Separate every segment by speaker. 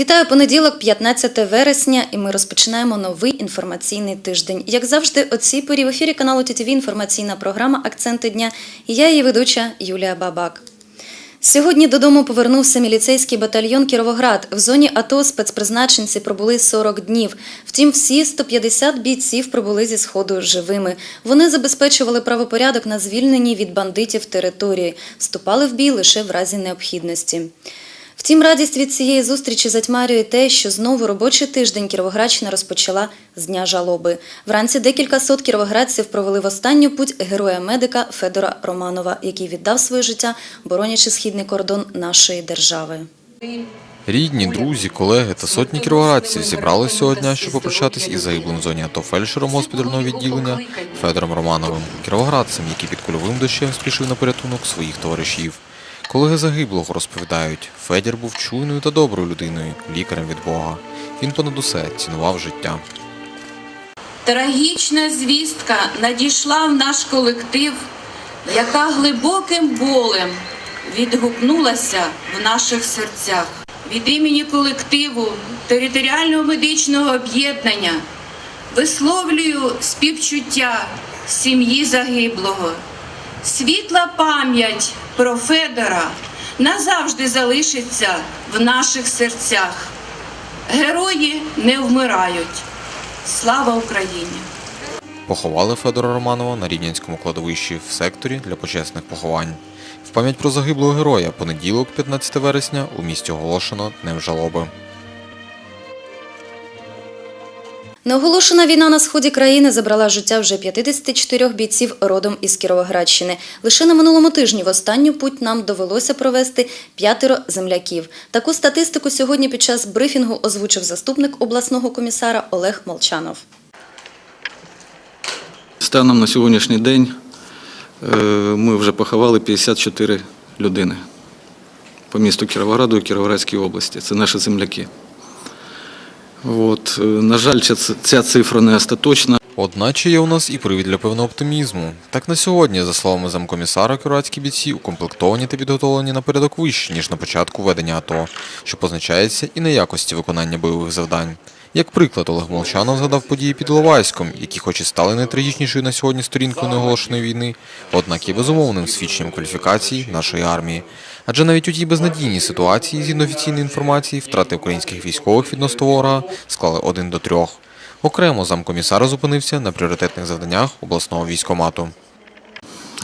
Speaker 1: Вітаю понеділок, 15 вересня, і ми розпочинаємо новий інформаційний тиждень. Як завжди, о цій порі в ефірі каналу ТТВ інформаційна програма Акценти дня. І я її ведуча Юлія Бабак. Сьогодні додому повернувся міліцейський батальйон Кіровоград. В зоні АТО спецпризначенці пробули 40 днів. Втім, всі 150 бійців прибули зі сходу живими. Вони забезпечували правопорядок на звільненій від бандитів території, вступали в бій лише в разі необхідності. Втім, радість від цієї зустрічі затьмарює те, що знову робочий тиждень Кіровоградщина розпочала з дня жалоби. Вранці декілька сот кіровоградців провели в останню путь героя-медика Федора Романова, який віддав своє життя, боронячи східний кордон нашої держави.
Speaker 2: Рідні, друзі, колеги та сотні кіровоградців зібралися цього дня, щоб попрощатись із загиблим в зоні АТО фельдшером госпітального відділення Федором Романовим, кіровоградцем, який під кульовим дощем спішив на порятунок своїх товаришів. Колеги загиблого розповідають, Федір був чуйною та доброю людиною, лікарем від Бога. Він понад усе цінував життя.
Speaker 3: Трагічна звістка надійшла в наш колектив, яка глибоким болем відгукнулася в наших серцях. Від імені колективу територіального медичного об'єднання висловлюю співчуття сім'ї загиблого. Світла пам'ять про Федора назавжди залишиться в наших серцях. Герої не вмирають. Слава Україні!
Speaker 2: Поховали Федора Романова на Рівненському кладовищі в секторі для почесних поховань. В пам'ять про загиблого героя понеділок, 15 вересня, у місті оголошено Днем жалоби.
Speaker 1: Неоголошена війна на сході країни забрала життя вже 54 бійців родом із Кіровоградщини. Лише на минулому тижні в останню путь нам довелося провести п'ятеро земляків. Таку статистику сьогодні під час брифінгу озвучив заступник обласного комісара Олег Молчанов.
Speaker 4: Станом на сьогоднішній день е, ми вже поховали 54 людини по місту Кіровограду і Кіровоградській області. Це наші земляки. От, е, на жаль, ця, цифра не остаточна.
Speaker 2: Одначе є у нас і привід для певного оптимізму. Так на сьогодні, за словами замкомісара, кіровоградські бійці укомплектовані та підготовлені на порядок вище, ніж на початку ведення АТО, що позначається і на якості виконання бойових завдань. Як приклад, Олег Молчанов згадав події під Іловайськом, які хоч і стали найтрагічнішою на сьогодні сторінкою неоголошеної війни, однак є безумовним свідченням кваліфікації нашої армії. Адже навіть у тій безнадійній ситуації, згідно офіційної інформації, втрати українських військових відносно ворога склали один до трьох. Окремо замкомісара зупинився на пріоритетних завданнях обласного військомату.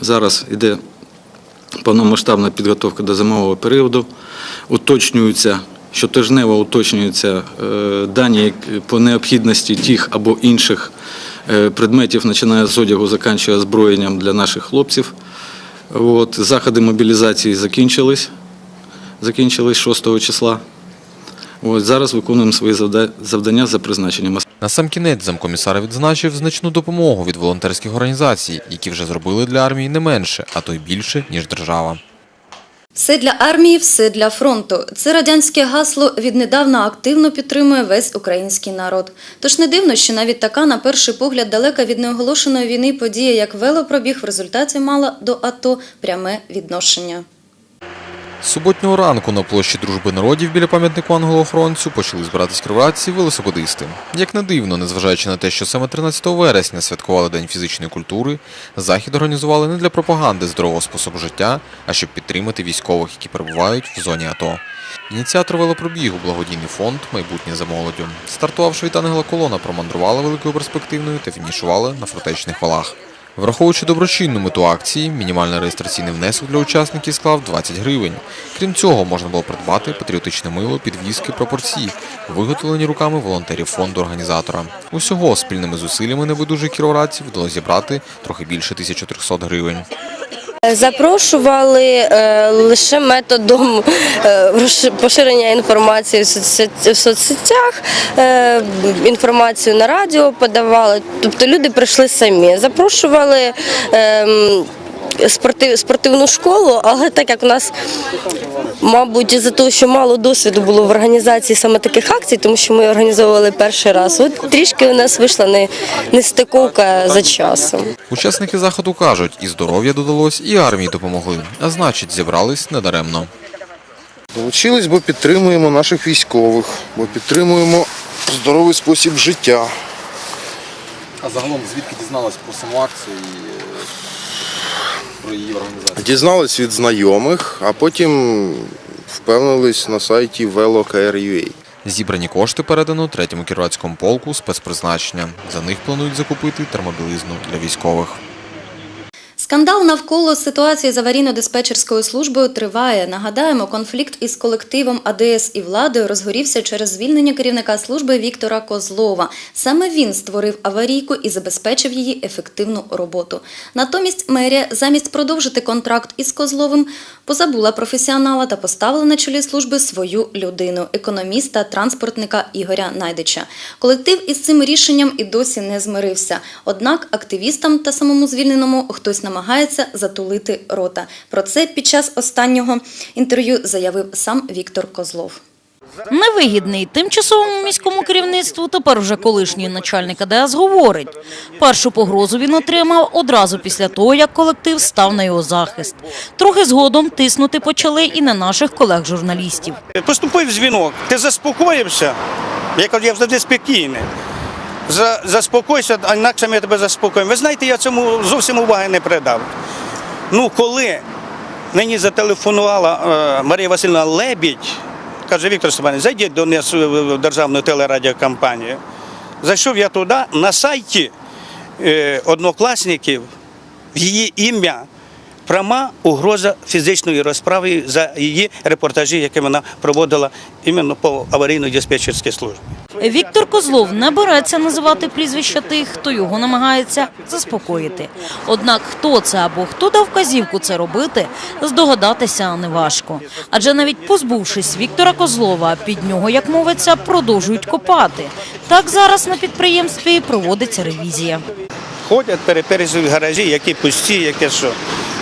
Speaker 4: Зараз йде повномасштабна підготовка до зимового періоду. Уточнюються, щотижнево уточнюються е, дані по необхідності тих або інших е, предметів, починає з одягу, закінчує озброєнням для наших хлопців. От, заходи мобілізації закінчились, закінчились 6 числа. От, зараз виконуємо свої завда- завдання за призначенням.
Speaker 2: На сам кінець замкомісар відзначив значну допомогу від волонтерських організацій, які вже зробили для армії не менше, а то й більше, ніж держава.
Speaker 1: Все для армії, все для фронту. Це радянське гасло віднедавна активно підтримує весь український народ. Тож не дивно, що навіть така, на перший погляд, далека від неоголошеної війни подія, як велопробіг, в результаті мала до АТО пряме відношення.
Speaker 2: Суботнього ранку на площі Дружби народів біля пам'ятнику ангелоохоронцю почали збиратись криватці велосипедисти. Як не дивно, незважаючи на те, що саме 13 вересня святкували День фізичної культури, захід організували не для пропаганди здорового способу життя, а щоб підтримати військових, які перебувають в зоні АТО. Ініціатор велопробігу благодійний фонд Майбутнє за молоддю. Стартувавши від ангела колона, промандрувала великою перспективною та фінішували на фортечних валах. Враховуючи доброчинну мету акції, мінімальний реєстраційний внесок для учасників склав 20 гривень. Крім цього, можна було придбати патріотичне мило, підвіски, пропорції, виготовлені руками волонтерів фонду організатора. Усього спільними зусиллями небайдужих кіровоградців вдалося зібрати трохи більше 1300 гривень.
Speaker 5: Запрошували е, лише методом е, поширення інформації в, соцсетях, е, інформацію на радіо подавали. Тобто люди прийшли самі. Запрошували. ем, спортив, спортивну школу, але так як у нас, мабуть, за те, що мало досвіду було в організації саме таких акцій, тому що ми організовували перший раз. От трішки у нас вийшла не, нестиковка за часом.
Speaker 2: Учасники заходу кажуть, і здоров'я додалось, і армії допомогли, а значить, зібрались недаремно.
Speaker 6: Долучились, бо підтримуємо наших військових, бо підтримуємо здоровий спосіб життя.
Speaker 2: А загалом звідки дізналась про саму акцію і е, про її організацію?
Speaker 6: Дізнались від знайомих, а потім впевнились на сайті VeloKR.ua.
Speaker 2: Зібрані кошти передано третьому кіровацькому полку спецпризначення. За них планують закупити термобілизну для військових.
Speaker 1: Скандал навколо ситуації з аварійно-диспетчерською службою триває. Нагадаємо, конфлікт із колективом АДС і владою розгорівся через звільнення керівника служби Віктора Козлова. Саме він створив аварійку і забезпечив її ефективну роботу. Натомість мерія замість продовжити контракт із Козловим позабула професіонала та поставила на чолі служби свою людину економіста, транспортника Ігоря Найдича. Колектив із цим рішенням і досі не змирився. Однак активістам та самому звільненому хтось намагається затулити рота. Про це під час останнього інтерв'ю заявив сам Віктор Козлов.
Speaker 7: Невигідний тимчасовому міському керівництву тепер уже колишній начальник АДС говорить. Першу погрозу він отримав одразу після того, як колектив став на його захист. Трохи згодом тиснути почали і на наших колег-журналістів.
Speaker 8: Поступив дзвінок, ти заспокоївся? Я кажу, я завжди спокійний. За, заспокойся, а інакше ми тебе заспокоїмо. Ви знаєте, я цьому зовсім уваги не придав. Ну, коли мені зателефонувала е, Марія Васильівна Лебідь, каже, Віктор Степанович, зайдіть до нас в державну телерадіокомпанію. Зайшов я туди, на сайті е, однокласників її ім'я пряма угроза фізичної розправи за її репортажі, які вона проводила іменно по аварійно-диспетчерській службі.
Speaker 7: Віктор Козлов не береться називати прізвища тих, хто його намагається заспокоїти. Однак хто це або хто дав вказівку це робити, здогадатися неважко. Адже навіть позбувшись Віктора Козлова, під нього, як мовиться, продовжують копати. Так зараз на підприємстві проводиться ревізія.
Speaker 8: Ходять, переперезують гаражі, які пусті, які що.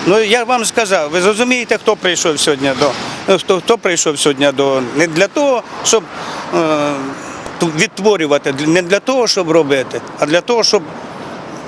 Speaker 8: Ну я вам сказав, ви зрозумієте, хто прийшов сьогодні до ну, хто, хто прийшов сьогодні до не для того, щоб е, відтворювати, не для того, щоб робити, а для того, щоб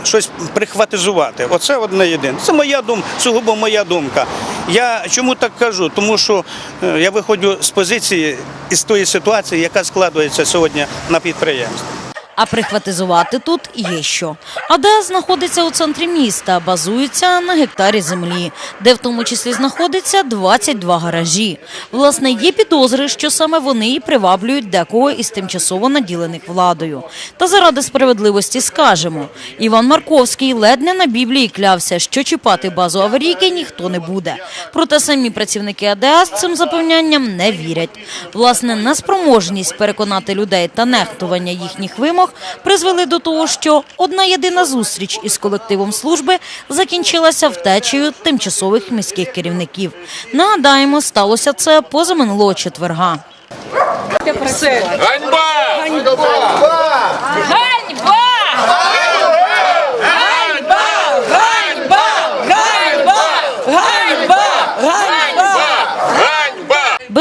Speaker 8: щось прихватизувати. Оце одне єдине. Це моя думка, сугубо моя думка. Я чому так кажу? Тому що е, я виходжу з позиції із тої ситуації, яка складується сьогодні на підприємстві.
Speaker 7: А прихватизувати тут є що. АДС знаходиться у центрі міста, базується на гектарі землі, де в тому числі знаходиться 22 гаражі. Власне, є підозри, що саме вони і приваблюють декого із тимчасово наділених владою. Та заради справедливості скажемо, Іван Марковський ледь не на Біблії клявся, що чіпати базу аварійки ніхто не буде. Проте самі працівники АДС цим запевнянням не вірять. Власне, неспроможність переконати людей та нехтування їхніх вимог призвели до того, що одна єдина зустріч із колективом служби закінчилася втечею тимчасових міських керівників. Нагадаємо, сталося це позаминулого четверга.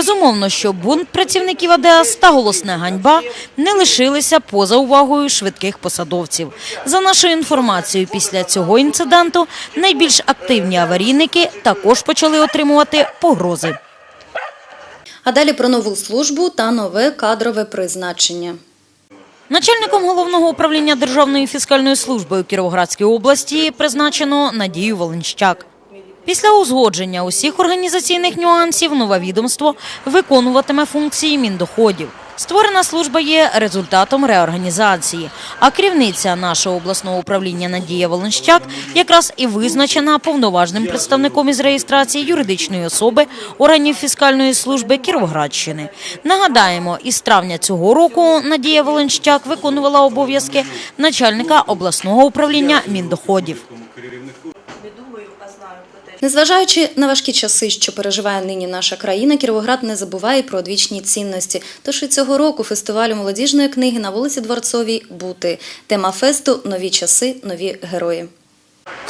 Speaker 7: Безумовно, що бунт працівників АДС та голосне ганьба не лишилися поза увагою швидких посадовців. За нашою інформацією, після цього інциденту найбільш активні аварійники також почали отримувати погрози.
Speaker 1: А далі про нову службу та нове кадрове призначення.
Speaker 7: Начальником головного управління Державної фіскальної служби у Кіровоградській області призначено Надію Волинщак. Після узгодження усіх організаційних нюансів нове відомство виконуватиме функції міндоходів. Створена служба є результатом реорганізації, а керівниця нашого обласного управління Надія Волинщак якраз і визначена повноважним представником із реєстрації юридичної особи органів фіскальної служби Кіровоградщини. Нагадаємо, із травня цього року Надія Волинщак виконувала обов'язки начальника обласного управління міндоходів.
Speaker 1: Незважаючи на важкі часи, що переживає нині наша країна, Кіровоград не забуває про одвічні цінності. Тож і цього року фестивалю молодіжної книги на вулиці Дворцовій бути. Тема фесту Нові часи, нові герої.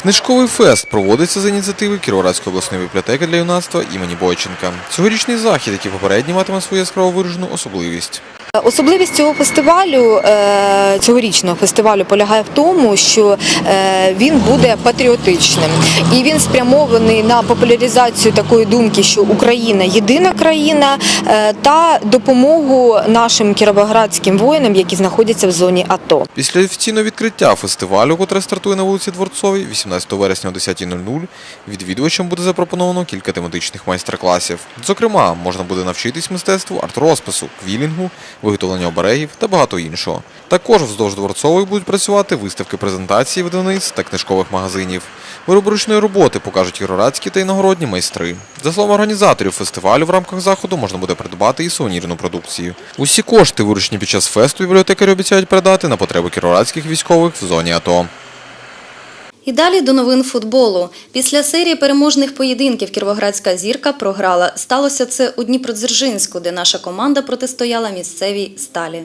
Speaker 2: Книжковий фест проводиться за ініціативи Кіровоградської обласної бібліотеки для юнацтва імені Бойченка. Цьогорічний захід, як і попередній, матиме свою яскраво виражену особливість.
Speaker 9: Особливість цього фестивалю, е, цьогорічного фестивалю, полягає в тому, що е, він буде патріотичним і він спрямований на популяризацію такої думки, що Україна єдина країна, е, та допомогу нашим кіровоградським воїнам, які знаходяться в зоні АТО.
Speaker 2: Після офіційного відкриття фестивалю, котре стартує на вулиці Дворцовій, 18 вересня о 10.00, відвідувачам буде запропоновано кілька тематичних майстер-класів. Зокрема, можна буде навчитись мистецтву арт-розпису, квілінгу, виготовлення оберегів та багато іншого. Також вздовж Дворцової будуть працювати виставки презентації видавниць та книжкових магазинів. Вироби ручної роботи покажуть кіровоградські та іногородні майстри. За словами організаторів фестивалю, в рамках заходу можна буде придбати і сувенірну продукцію. Усі кошти, виручені під час фесту, бібліотекарі обіцяють передати на потреби кірорадських військових в зоні АТО.
Speaker 1: І далі до новин футболу. Після серії переможних поєдинків Кіровоградська зірка програла. Сталося це у Дніпродзержинську, де наша команда протистояла місцевій сталі.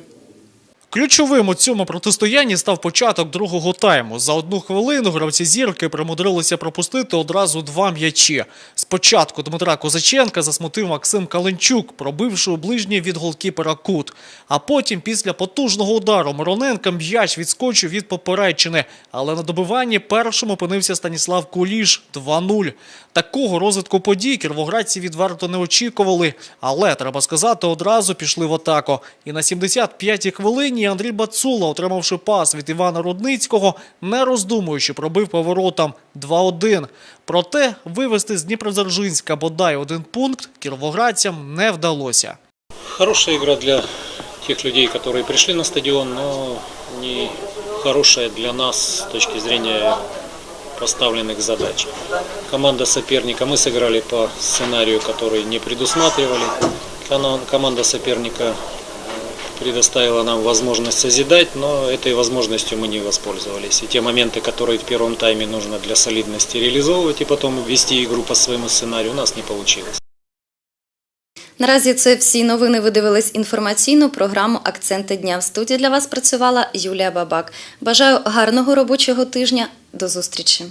Speaker 10: Ключовим у цьому протистоянні став початок другого тайму. За одну хвилину гравці зірки примудрилися пропустити одразу два м'ячі. Спочатку Дмитра Козаченка засмутив Максим Каленчук, пробивши у ближній від голкіпера кут. А потім, після потужного удару Мироненка, м'яч відскочив від поперечини. Але на добиванні першим опинився Станіслав Куліш 2-0. Такого розвитку подій кіровоградці відверто не очікували. Але, треба сказати, одразу пішли в атаку. І на 75-й хвилині Андрій Бацула, отримавши пас від Івана Рудницького, не роздумуючи, пробив поворотом 2-1. Проте вивести з Дніпродзержинська бодай один пункт кіровоградцям не вдалося.
Speaker 11: Хорошая игра для тех людей, которые пришли на стадион, но не хорошая для нас с точки зрения поставленных задач. Команда соперника, мы сыграли по сценарию, который не предусматривали. Кана- Команда соперника э, предоставила нам возможность созидать, но этой возможностью мы не воспользовались. И те моменты, которые в первом тайме нужно для солидности реализовывать и потом вести игру по своему сценарию, у нас не получилось.
Speaker 1: Наразі це всі новини. Ви дивились інформаційну програму Акценти дня. В студії для вас працювала Юлія Бабак. Бажаю гарного робочого тижня. До зустрічі.